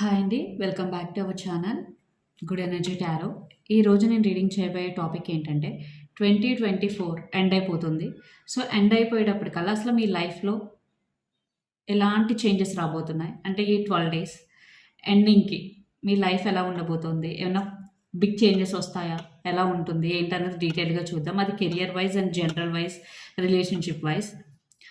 Hi అండి welcome back to our channel good energy tarot. ఈరోజు నేను రీడింగ్ చేయబోయే టాపిక్ ఏంటంటే ట్వంటీ ట్వంటీ ఫోర్ ఎండ్ అయిపోతుంది. సో ఎండ్ అయిపోయేటప్పటికల్లా అసలు మీ లైఫ్లో ఎలాంటి చేంజెస్ రాబోతున్నాయి? అంటే ఈ ట్వెల్వ్ డేస్ ఎండింగ్కి మీ లైఫ్ ఎలా ఉండబోతుంది? ఏమైనా బిగ్ చేంజెస్ వస్తాయా? ఎలా ఉంటుంది? ఏంటనేది డీటెయిల్గా చూద్దాం. అది career wise and general wise relationship wise.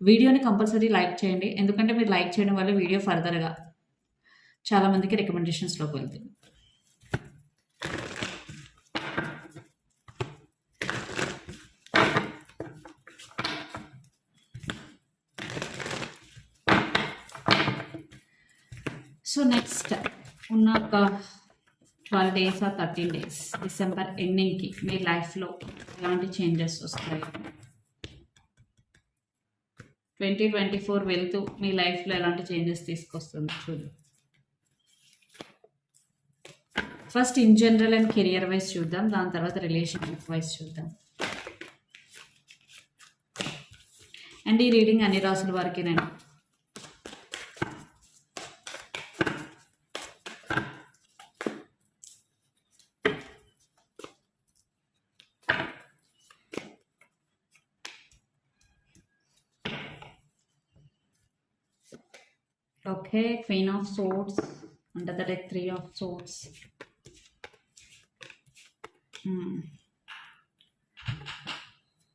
వీడియోని కంపల్సరీ లైక్ చేయండి. ఎందుకంటే మీరు లైక్ చేయడం వల్ల వీడియో ఫర్దర్గా చాలామందికి రికమెండేషన్స్లోకి వెళ్తుంది. సో నెక్స్ట్ ఉన్న ఒక ట్వెల్వ్ డేస్ ఆ థర్టీన్ డేస్ డిసెంబర్ ఎండింగ్కి మీ లైఫ్లో ఎలాంటి చేంజెస్ వస్తాయి? ట్వంటీ ట్వంటీ ఫోర్ వెళ్తూ మీ లైఫ్లో ఎలాంటి చేంజెస్ తీసుకొస్తుంది చూద్దాం first in general and career wise చూద్దాం. దాని తర్వాత రిలేషన్షిప్ వైజ్ చూద్దాం. అండ్ ఈ రీడింగ్ అన్ని రాసుల వారికేనండి. Okay, Queen of Swords. Under the deck, Three of Swords. Hmm.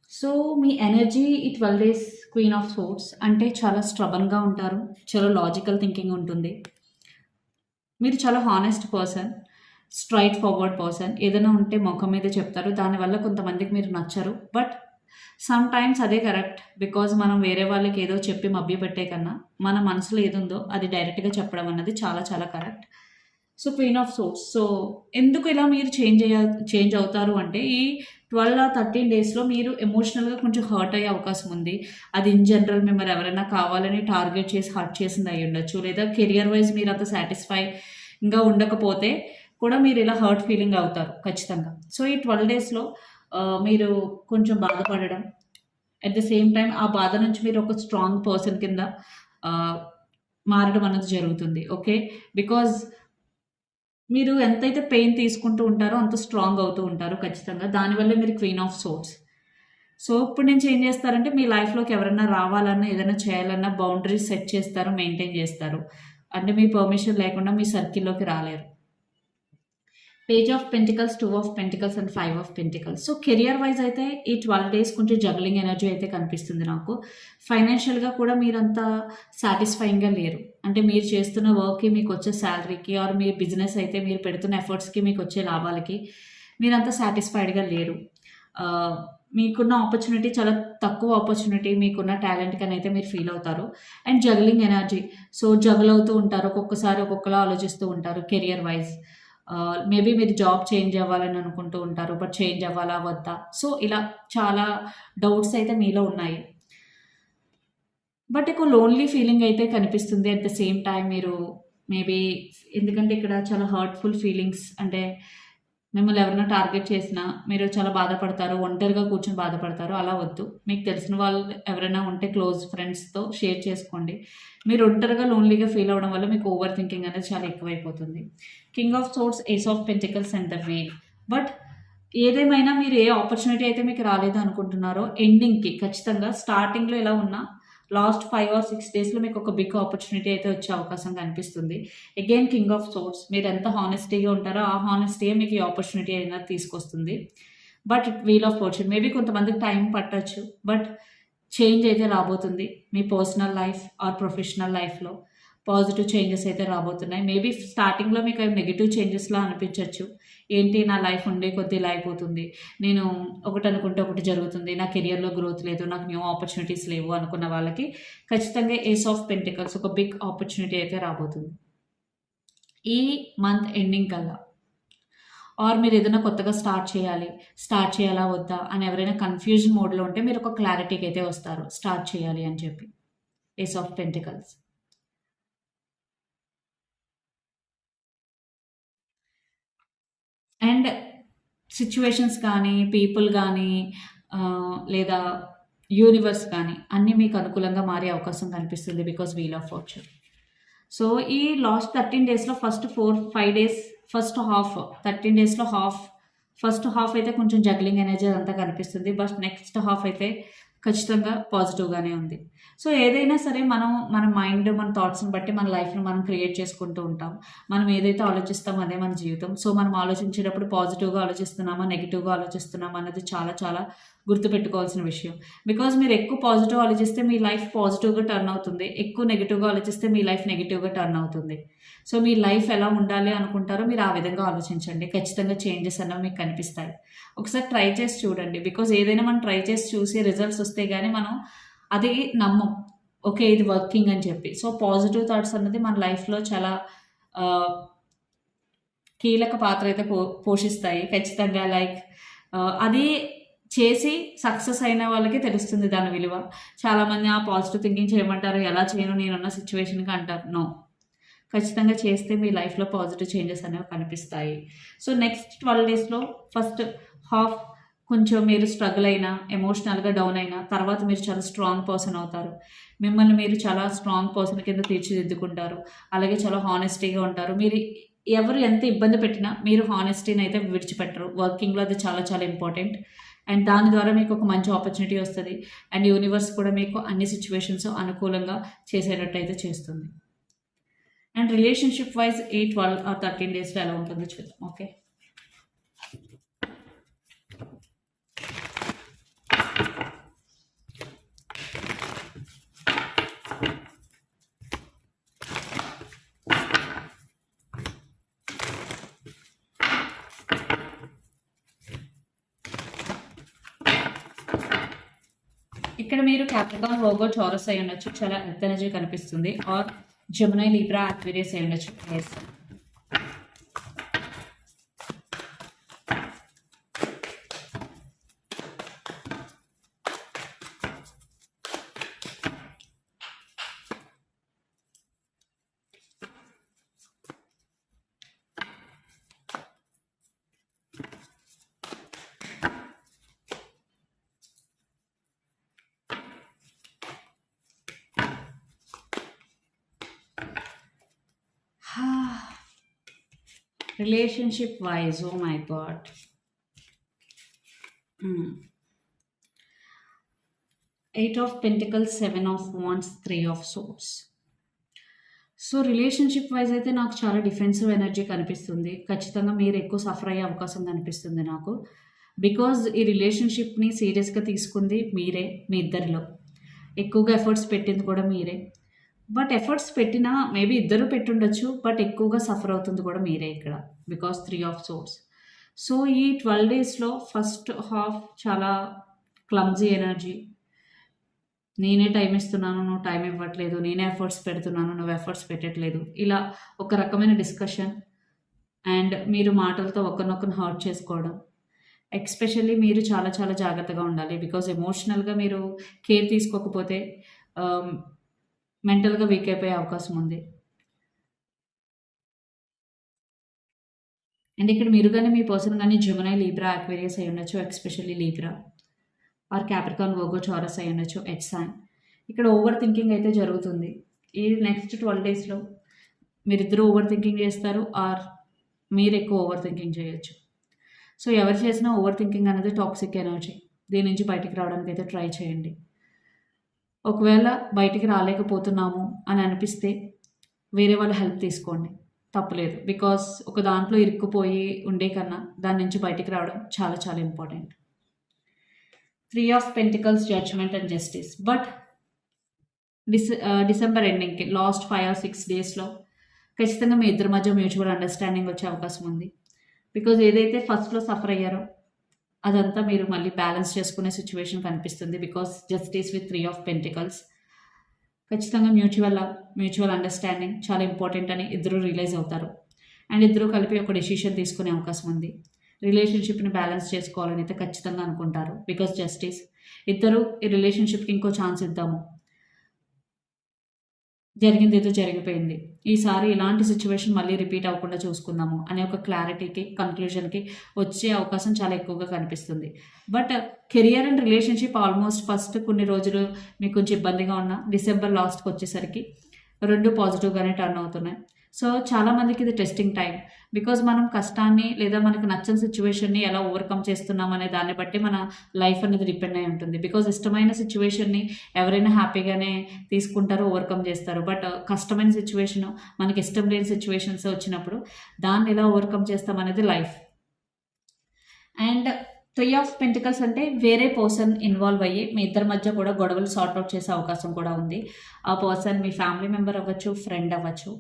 So me energy ఈ twelve days queen of swords అంటే చాలా స్ట్రబన్గా ఉంటారు. చాలా లాజికల్ థింకింగ్ ఉంటుంది. మీరు చాలా honest person straightforward person ఏదైనా ఉంటే ముఖం మీద చెప్తారు. దానివల్ల కొంతమందికి మీరు నచ్చరు. బట్ సమ్ టైమ్స్ అదే కరెక్ట్ బికాజ్ మనం వేరే వాళ్ళకి ఏదో చెప్పి మభ్య పెట్టే కన్నా మన మనసులో ఏదుందో అది డైరెక్ట్గా చెప్పడం అన్నది చాలా చాలా correct so queen of swords so ఎందుకు ఇలా మీరు చేంజ్ అయ్యా చేంజ్ అవుతారు అంటే ఈ ట్వెల్వ్ థర్టీన్ డేస్లో మీరు ఎమోషనల్గా కొంచెం హర్ట్ అయ్యే అవకాశం ఉంది. అది ఇన్ జనరల్ మిమ్మల్ని ఎవరైనా కావాలని టార్గెట్ చేసి హర్ట్ చేసింది అయి ఉండొచ్చు. లేదా కెరియర్ వైజ్ మీరు అంత సాటిస్ఫైగా ఉండకపోతే కూడా మీరు ఇలా హర్ట్ ఫీలింగ్ అవుతారు ఖచ్చితంగా. సో ఈ ట్వెల్వ్ డేస్లో మీరు కొంచెం బాధపడడం. అట్ ద సేమ్ టైం ఆ బాధ నుంచి మీరు ఒక స్ట్రాంగ్ పర్సన్ కింద మారడం అనేది జరుగుతుంది ఓకే బికాజ్ మీరు ఎంతైతే పెయిన్ తీసుకుంటూ ఉంటారో అంత స్ట్రాంగ్ అవుతూ ఉంటారు ఖచ్చితంగా. దానివల్ల మీరు క్వీన్ ఆఫ్ సోర్స్ సో ఇప్పుడు నుంచి ఏం చేస్తారంటే మీ లైఫ్లోకి ఎవరైనా రావాలన్నా ఏదైనా చేయాలన్నా బౌండరీస్ సెట్ చేస్తారు మెయింటైన్ చేస్తారు. అంటే మీ పర్మిషన్ లేకుండా మీ సర్కిల్లోకి రాలేరు. Page of pentacles two of pentacles and five of pentacles so career wise అయితే ఈ ట్వెల్వ్ డేస్ కొంచెం జగ్లింగ్ ఎనర్జీ అయితే కనిపిస్తుంది నాకు. ఫైనాన్షియల్గా కూడా మీరంతా సాటిస్ఫైయింగ్గా లేరు. అంటే మీరు చేస్తున్న వర్క్కి మీకు వచ్చే శాలరీకి ఆర్ మీ బిజినెస్ అయితే మీరు పెడుతున్న ఎఫర్ట్స్కి మీకు వచ్చే లాభాలకి మీరంతా సాటిస్ఫైడ్గా లేరు. మీకున్న ఆపర్చునిటీ చాలా తక్కువ ఆపర్చునిటీ మీకున్న టాలెంట్ కానీ అయితే మీరు ఫీల్ అవుతారు. And juggling energy so juggle అవుతూ ఉంటారు ఒక్కొక్కసారి ఒక్కొక్కలా ఆలోచిస్తూ ఉంటారు కెరియర్ వైజ్ మేబీ మీరు జాబ్ చేంజ్ అవ్వాలని అనుకుంటూ ఉంటారు బట్ చేంజ్ అవ్వాలా వద్దా? సో ఇలా చాలా డౌట్స్ అయితే మీలో ఉన్నాయి. బట్ ఎక్కువ లోన్లీ ఫీలింగ్ అయితే కనిపిస్తుంది. అట్ ద సేమ్ టైం మీరు మేబీ ఎందుకంటే ఇక్కడ చాలా హర్ట్ఫుల్ ఫీలింగ్స్ అంటే మిమ్మల్ని ఎవరైనా టార్గెట్ చేసినా మీరు చాలా బాధపడతారు ఒంటరిగా కూర్చొని బాధపడతారు అలా వద్దు. మీకు తెలిసిన వాళ్ళు ఎవరైనా ఉంటే క్లోజ్ ఫ్రెండ్స్తో షేర్ చేసుకోండి. మీరు ఒంటరిగా లోన్లీగా ఫీల్ అవ్వడం వల్ల మీకు ఓవర్ థింకింగ్ అనేది చాలా ఎక్కువైపోతుంది. King of swords ace of pentacles and the wheel. But ఏదేమైనా మీరు ఏ ఆపర్చునిటీ అయితే మీకు రాలేదు అనుకుంటున్నారో ఎండింగ్కి ఖచ్చితంగా స్టార్టింగ్లో ఎలా ఉన్నా లాస్ట్ ఫైవ్ ఆర్ సిక్స్ డేస్లో మీకు ఒక బిగ్ ఆపర్చునిటీ అయితే వచ్చే అవకాశం కనిపిస్తుంది. అగైన్ కింగ్ ఆఫ్ సోర్స్ మీరు ఎంత హానెస్టీగా ఉంటారో ఆ హానెస్టీయే మీకు ఈ ఆపర్చునిటీ అయినా తీసుకొస్తుంది. But wheel of fortune maybe కొంతమందికి టైం పట్టచ్చు బట్ చేంజ్ అయితే రాబోతుంది మీ పర్సనల్ లైఫ్ ఆర్ ప్రొఫెషనల్ లైఫ్లో పాజిటివ్ చేంజెస్ అయితే రాబోతున్నాయి. మేబీ స్టార్టింగ్లో మీకు అవి నెగిటివ్ చేంజెస్లా అనిపించవచ్చు ఏంటి నా లైఫ్ ఉండే కొద్ది ఇలా అయిపోతుంది. నేను ఒకటి అనుకుంటే ఒకటి జరుగుతుంది. నా కెరియర్లో గ్రోత్ లేదు. నాకు న్యూ ఆపర్చునిటీస్ లేవు అనుకున్న వాళ్ళకి ఖచ్చితంగా ఏస్ ఆఫ్ పెంటికల్స్ ఒక బిగ్ ఆపర్చునిటీ అయితే రాబోతుంది. ఈ మంత్ ఎండింగ్ కల్లా. ఆర్ మీరు ఏదైనా కొత్తగా స్టార్ట్ చేయాలి. స్టార్ట్ చేయాలా? వద్దా? అని ఎవరైనా కన్ఫ్యూజన్ మోడ్లో ఉంటే మీరు ఒక క్లారిటీకి అయితే వస్తారు. స్టార్ట్ చేయాలి అని చెప్పి. Ace of pentacles. And situations కానీ పీపుల్ కానీ లేదా యూనివర్స్ కానీ అన్నీ మీకు అనుకూలంగా మారే అవకాశం కనిపిస్తుంది because wheel of fortune. So ఈ లాస్ట్ థర్టీన్ డేస్లో first four five days first half thirteen డేస్లో హాఫ్ ఫస్ట్ హాఫ్ అయితే కొంచెం జగ్లింగ్ ఎనర్జీ అంతా కనిపిస్తుంది. బట్ నెక్స్ట్ హాఫ్ అయితే ఖచ్చితంగా పాజిటివ్గానే ఉంది. సో ఏదైనా సరే మనం మన మైండ్ మన థాట్స్ని బట్టి మన లైఫ్ని మనం క్రియేట్ చేసుకుంటూ ఉంటాం. మనం ఏదైతే ఆలోచిస్తామో అదే మన జీవితం. సో మనం ఆలోచించేటప్పుడు పాజిటివ్గా ఆలోచిస్తున్నామా నెగిటివ్గా ఆలోచిస్తున్నామా అన్నది చాలా చాలా గుర్తుపెట్టుకోవాల్సిన విషయం. బికాజ్ మీరు ఎక్కువ పాజిటివ్ ఆలోచిస్తే మీ లైఫ్ పాజిటివ్గా టర్న్ అవుతుంది. ఎక్కువ నెగిటివ్గా ఆలోచిస్తే మీ లైఫ్ నెగిటివ్గా టర్న్ అవుతుంది. సో మీ లైఫ్ ఎలా ఉండాలి అనుకుంటారో మీరు ఆ విధంగా ఆలోచించండి. ఖచ్చితంగా చేంజెస్ అనేవి మీకు కనిపిస్తాయి. ఒకసారి ట్రై చేసి చూడండి. బికాజ్ ఏదైనా మనం ట్రై చేసి చూసి రిజల్ట్స్ వస్తే కానీ మనం అది నమ్మం. ఓకే ఇది వర్కింగ్ అని చెప్పి. సో పాజిటివ్ థాట్స్ అన్నది మన లైఫ్లో చాలా కీలక పాత్ర అయితే పో పోషిస్తాయి. ఖచ్చితంగా లైక్ అది చేసి సక్సెస్ అయిన వాళ్ళకి తెలుస్తుంది దాని విలువ. చాలామంది ఆ పాజిటివ్ థింకింగ్ చేయమంటారు ఎలా చేయను నేనున్న సిచ్యువేషన్కి అంటారు. నో ఖచ్చితంగా చేస్తే మీ లైఫ్లో పాజిటివ్ చేంజెస్ అనేవి కనిపిస్తాయి. సో నెక్స్ట్ ట్వెల్వ్ డేస్లో ఫస్ట్ హాఫ్ కొంచెం మీరు స్ట్రగుల్ అయినా ఎమోషనల్గా డౌన్ అయినా తర్వాత మీరు చాలా స్ట్రాంగ్ పర్సన్ అవుతారు. మిమ్మల్ని మీరు చాలా స్ట్రాంగ్ పర్సన్ కింద తీర్చిదిద్దుకుంటారు. అలాగే చాలా హానెస్టీగా ఉంటారు. మీరు ఎవరు ఎంత ఇబ్బంది పెట్టినా మీరు హానెస్టీని అయితే విడిచిపెట్టరు. వర్కింగ్లో అది చాలా చాలా ఇంపార్టెంట్ అండ్ దాని ద్వారా మీకు ఒక మంచి ఆపర్చునిటీ వస్తుంది. అండ్ యూనివర్స్ కూడా మీకు అన్ని సిచ్యువేషన్స్ అనుకూలంగా చేసేటట్టు అయితే చేస్తుంది. And relationship wise eight twelve or thirteen డేస్లో ఎలా ఉంటుందో చూద్దాం. ఓకే ఇక్కడ మీరు క్యాప్రికాన్ హోగో చోరస్ అయి ఉండొచ్చు. చాలా ఎర్త్ ఎనర్జీ కనిపిస్తుంది. ఆర్ జమునై లీబ్రా అక్వేరియస్ అయి ఉండొచ్చు. Relationship wise oh my God eight of pentacles seven of wands three of swords so relationship wise అయితే నాకు చాలా డిఫెన్సివ్ ఎనర్జీ కనిపిస్తుంది. ఖచ్చితంగా మీరు ఎక్కువ సఫర్ అయ్యే అవకాశం కనిపిస్తుంది నాకు. బికాజ్ ఈ రిలేషన్షిప్ని సీరియస్గా తీసుకుంది మీరే మీ ఇద్దరిలో. ఎక్కువగా ఎఫర్ట్స్ పెట్టింది కూడా మీరే. బట్ ఎఫర్ట్స్ పెట్టినా మేబీ ఇద్దరు పెట్టుండొచ్చు బట్ ఎక్కువగా సఫర్ అవుతుంది కూడా మీరే ఇక్కడ because three of swords. So ఈ ట్వెల్వ్ డేస్లో ఫస్ట్ హాఫ్ చాలా క్లమ్జీ ఎనర్జీ. నేనే టైం ఇస్తున్నాను నువ్వు టైం ఇవ్వట్లేదు నేనే ఎఫర్ట్స్ పెడుతున్నాను నువ్వు ఎఫర్ట్స్ పెట్టట్లేదు. ఇలా ఒక రకమైన డిస్కషన్ అండ్ మీరు మాటలతో ఒకరినొకరిని హర్ట్ చేసుకోవడం. ఎక్స్పెషల్లీ మీరు చాలా చాలా జాగ్రత్తగా ఉండాలి బికాజ్ ఎమోషనల్గా మీరు కేర్ తీసుకోకపోతే మెంటల్గా వీక్ అయిపోయే అవకాశం ఉంది. అండ్ ఇక్కడ మీరు కానీ మీ పర్సన్ కానీ జమునై లీబ్రా అక్వేరియస్ అయి ఉండొచ్చు ఎక్స్పెషల్లీ లీబ్రా. ఆర్ క్యాప్రికాన్ ఓగో చారస్ అయి ఉండొచ్చు ఎట్సాన్ ఇక్కడ ఓవర్ థింకింగ్ అయితే జరుగుతుంది. ఈ నెక్స్ట్ ట్వెల్వ్ డేస్లో మీరిద్దరూ ఓవర్ థింకింగ్ చేస్తారు ఆర్ మీరు ఎక్కువ ఓవర్ థింకింగ్ చేయొచ్చు. సో ఎవరు చేసినా ఓవర్ థింకింగ్ అనేది టాక్సిక్ ఎనర్జీ. దీని నుంచి బయటికి రావడానికి అయితే ట్రై చేయండి. ఒకవేళ బయటికి రాలేకపోతున్నాము అని అనిపిస్తే వేరే వాళ్ళ హెల్ప్ తీసుకోండి. తప్పలేదు. బికాస్ ఒక దాంట్లో ఇరుక్కుపోయి ఉండే కన్నా దాని నుంచి బయటికి రావడం చాలా చాలా important three of pentacles judgement and justice but డిస December ఎండింగ్కి లాస్ట్ ఫైవ్ ఆర్ సిక్స్ డేస్లో ఖచ్చితంగా మీ ఇద్దరి మధ్య మ్యూచువల్ అండర్స్టాండింగ్ వచ్చే అవకాశం ఉంది. బికాజ్ ఏదైతే ఫస్ట్లో సఫర్ అయ్యారో అదంతా మీరు మళ్ళీ బ్యాలెన్స్ చేసుకునే సిచ్యువేషన్ కనిపిస్తుంది because justice with three of pentacles ఖచ్చితంగా మ్యూచువల్ మ్యూచువల్ అండర్స్టాండింగ్ చాలా ఇంపార్టెంట్ అని ఇద్దరు రియలైజ్ అవుతారు. అండ్ ఇద్దరు కలిపి ఒక డెసిషన్ తీసుకునే అవకాశం ఉంది. రిలేషన్షిప్ని బ్యాలెన్స్ చేసుకోవాలని అయితే ఖచ్చితంగా అనుకుంటారు. బికాస్ జస్టిస్ ఇద్దరు ఈ రిలేషన్షిప్కి ఇంకో ఛాన్స్ ఇద్దాము. జరిగింది ఏదో జరిగిపోయింది. ఈసారి ఇలాంటి సిచ్యువేషన్ మళ్ళీ రిపీట్ అవ్వకుండా చూసుకుందాము అనే ఒక క్లారిటీకి కన్క్లూజన్కి వచ్చే అవకాశం చాలా ఎక్కువగా కనిపిస్తుంది. But career and relationship almost first కొన్ని రోజులు మీకు కొంచెం ఇబ్బందిగా ఉన్న డిసెంబర్ లాస్ట్కి వచ్చేసరికి రెండు పాజిటివ్గానే టర్న్ అవుతున్నాయి. సో చాలామందికి ఇది టెస్టింగ్ టైం బికాజ్ మనం కష్టాన్ని లేదా మనకు నచ్చని సిచ్యువేషన్ని ఎలా ఓవర్కమ్ చేస్తున్నాం అనే దాన్ని బట్టి మన లైఫ్ అనేది డిపెండ్ అయి ఉంటుంది. బికాజ్ ఇష్టమైన సిచ్యువేషన్ని ఎవరైనా హ్యాపీగానే తీసుకుంటారు ఓవర్కమ్ చేస్తారు. బట్ uh, కష్టమైన సిచ్యువేషను మనకి ఇష్టం లేని సిచ్యువేషన్స్ వచ్చినప్పుడు దాన్ని ఎలా ఓవర్కమ్ చేస్తాం అనేది life and three of pentacles అంటే వేరే పర్సన్ ఇన్వాల్వ్ అయ్యి మీ ఇద్దరి మధ్య కూడా గొడవలు సార్ట్ అవుట్ చేసే అవకాశం కూడా ఉంది. ఆ పర్సన్ మీ ఫ్యామిలీ మెంబర్ అవ్వచ్చు ఫ్రెండ్ అవ్వచ్చు.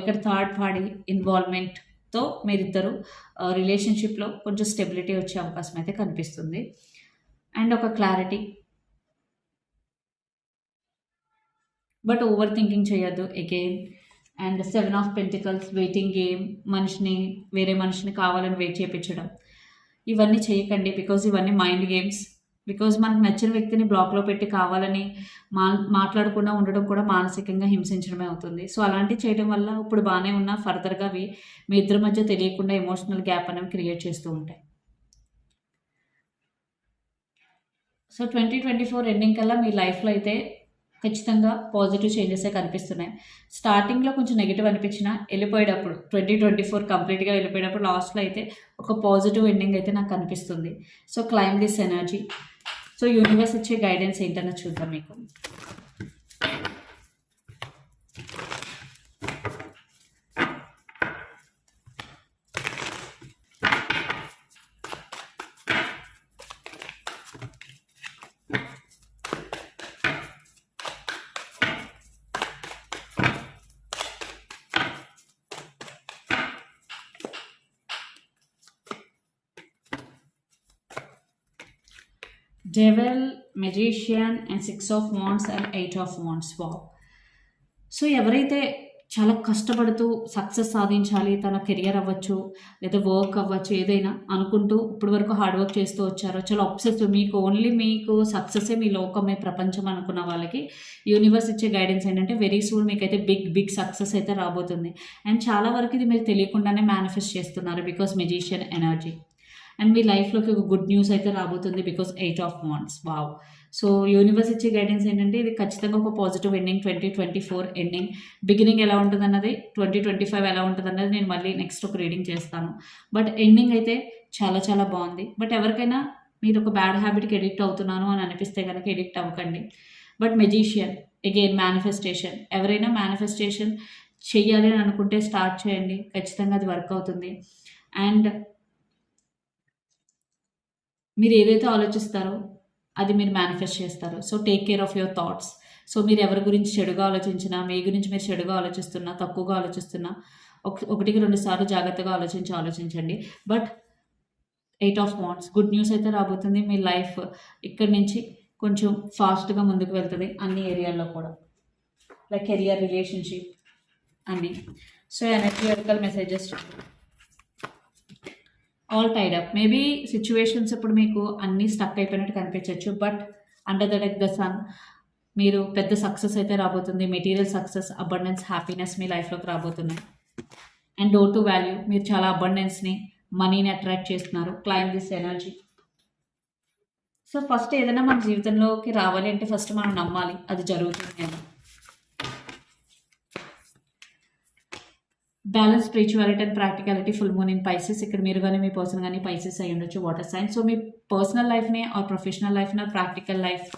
ఇక్కడ థర్డ్ పార్టీ ఇన్వాల్వ్మెంట్తో మీరిద్దరు రిలేషన్షిప్లో కొంచెం స్టెబిలిటీ వచ్చే అవకాశం అయితే కనిపిస్తుంది. అండ్ ఒక క్లారిటీ. బట్ ఓవర్ థింకింగ్ చేయొద్దు again. And seven of pentacles waiting game మనిషిని వేరే మనిషిని కావాలని వెయిట్ చేయించడం ఇవన్నీ చేయకండి బికాజ్ ఇవన్నీ మైండ్ గేమ్స్. బికాజ్ మనకు నచ్చిన వ్యక్తిని బ్లాక్లో పెట్టి కావాలని మా మాట్లాడకుండా ఉండడం కూడా మానసికంగా హింసించడమే అవుతుంది. సో అలాంటివి చేయడం వల్ల ఇప్పుడు బాగానే ఉన్నా ఫర్దర్గా అవి మీ ఇద్దరి మధ్య తెలియకుండా ఎమోషనల్ గ్యాప్ అనేవి క్రియేట్ చేస్తూ ఉంటాయి. So twenty twenty four ending కల్లా మీ లైఫ్లో అయితే ఖచ్చితంగా పాజిటివ్ చేంజెసే కనిపిస్తున్నాయి. స్టార్టింగ్లో కొంచెం నెగిటివ్ అనిపించినా వెళ్ళిపోయేటప్పుడు ట్వంటీ ట్వంటీ ఫోర్ కంప్లీట్గా వెళ్ళిపోయేటప్పుడు లాస్ట్లో అయితే ఒక పాజిటివ్ ఎండింగ్ అయితే నాకు కనిపిస్తుంది. So claim this energy so universe ఇచ్చే గైడెన్స్ ఏంటన్నా చూద్దాం మీకు. Devil magician and six of wands and eight of wands వా సో ఎవరైతే చాలా కష్టపడుతూ సక్సెస్ సాధించాలి తన కెరియర్ అవ్వచ్చు లేదా వర్క్ అవ్వచ్చు ఏదైనా అనుకుంటూ ఇప్పటి వరకు హార్డ్ వర్క్ చేస్తూ వచ్చారో చాలా అప్సెస్ మీకు ఓన్లీ మీకు సక్సెసే మీ లోకమే ప్రపంచం అనుకున్న వాళ్ళకి యూనివర్స్ ఇచ్చే గైడెన్స్ ఏంటంటే వెరీ సూన్ మీకైతే బిగ్ బిగ్ సక్సెస్ అయితే రాబోతుంది. అండ్ చాలా వరకు ఇది మీరు తెలియకుండానే మేనిఫెస్ట్ చేస్తున్నారు బికాస్ మెజీషియన్ ఎనర్జీ అండ్ మీ లైఫ్లోకి ఒక గుడ్ న్యూస్ అయితే రాబోతుంది because eight of wands. Wow. So universe ఇచ్చే గైడెన్స్ ఏంటంటే ఇది ఖచ్చితంగా ఒక positive ending twenty twenty four ending. Beginning ఎలా ఉంటుంది అన్నది ట్వంటీ ట్వంటీ ఫైవ్ ఎలా ఉంటుంది అన్నది నేను మళ్ళీ నెక్స్ట్ ఒక రీడింగ్ చేస్తాను. బట్ ఎండింగ్ అయితే చాలా చాలా బాగుంది. బట్ ఎవరికైనా మీరు ఒక బ్యాడ్ హ్యాబిట్కి ఎడిక్ట్ అవుతున్నాను అని అనిపిస్తే కనుక ఎడిక్ట్ అవ్వకండి. But magician again manifestation. ఎవరైనా మేనిఫెస్టేషన్ చెయ్యాలి అని అనుకుంటే స్టార్ట్ చేయండి. ఖచ్చితంగా అది వర్క్ అవుతుంది. అండ్ మీరు ఏదైతే ఆలోచిస్తారో అది మీరు మేనిఫెస్ట్ చేస్తారు. So take care of your thoughts so మీరు ఎవరి గురించి చెడుగా ఆలోచించినా మీ గురించి మీరు చెడుగా ఆలోచిస్తున్నా తక్కువగా ఆలోచిస్తున్నా ఒక ఒకటికి రెండు సార్లు జాగ్రత్తగా ఆలోచించి ఆలోచించండి. But eight of wands good news అయితే రాబోతుంది. మీ లైఫ్ ఇక్కడి నుంచి కొంచెం ఫాస్ట్గా ముందుకు వెళ్తుంది. అన్ని ఏరియాల్లో కూడా. లైక్ కెరియర్ రిలేషన్షిప్ అన్నీ. So energy messages all tied up. Maybe situations ఇప్పుడు మీకు అన్నీ స్టక్ అయిపోయినట్టు కనిపించవచ్చు but under the deck the sun మీరు పెద్ద సక్సెస్ అయితే రాబోతుంది. మెటీరియల్ సక్సెస్ అబండెన్స్ హ్యాపీనెస్ మీ లైఫ్లోకి రాబోతున్నాయి. అండ్ డోర్ టు వాల్యూ మీరు చాలా అబండెన్స్ని మనీని అట్రాక్ట్ చేస్తున్నారు. Claim this energy so first ఏదైనా మన జీవితంలోకి రావాలి అంటే ఫస్ట్ మనం నమ్మాలి అది జరుగుతుంది అని. Balance spirituality and practicality full moon in Pisces ఇక్కడ మీరు కానీ మీ పర్సన్ కానీ పైసెస్ అయి ఉండొచ్చు వాటర్ సైన్స్ సో మీ పర్సనల్ లైఫ్ని ఆర్ ప్రొఫెషనల్ లైఫ్ని or practical life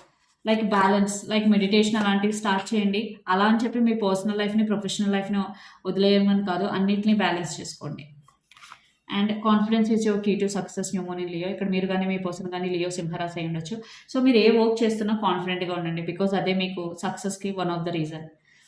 like balance like meditation అలాంటివి స్టార్ట్ చేయండి. అలా అని చెప్పి మీ పర్సనల్ లైఫ్ని ప్రొఫెషనల్ లైఫ్ని వదిలేయమని కాదు అన్నింటినీ బ్యాలెన్స్ చేసుకోండి. And confidence is your key to success new moon in Leo ఇక్కడ మీరు కానీ మీ పర్సన్ కానీ లియో సింహరాస్ అయి ఉండొచ్చు. సో మీరు ఏ వర్క్ చేస్తున్నా కాన్ఫిడెంట్గా ఉండండి బికాజ్ అదే మీకు సక్సెస్కి one of the reason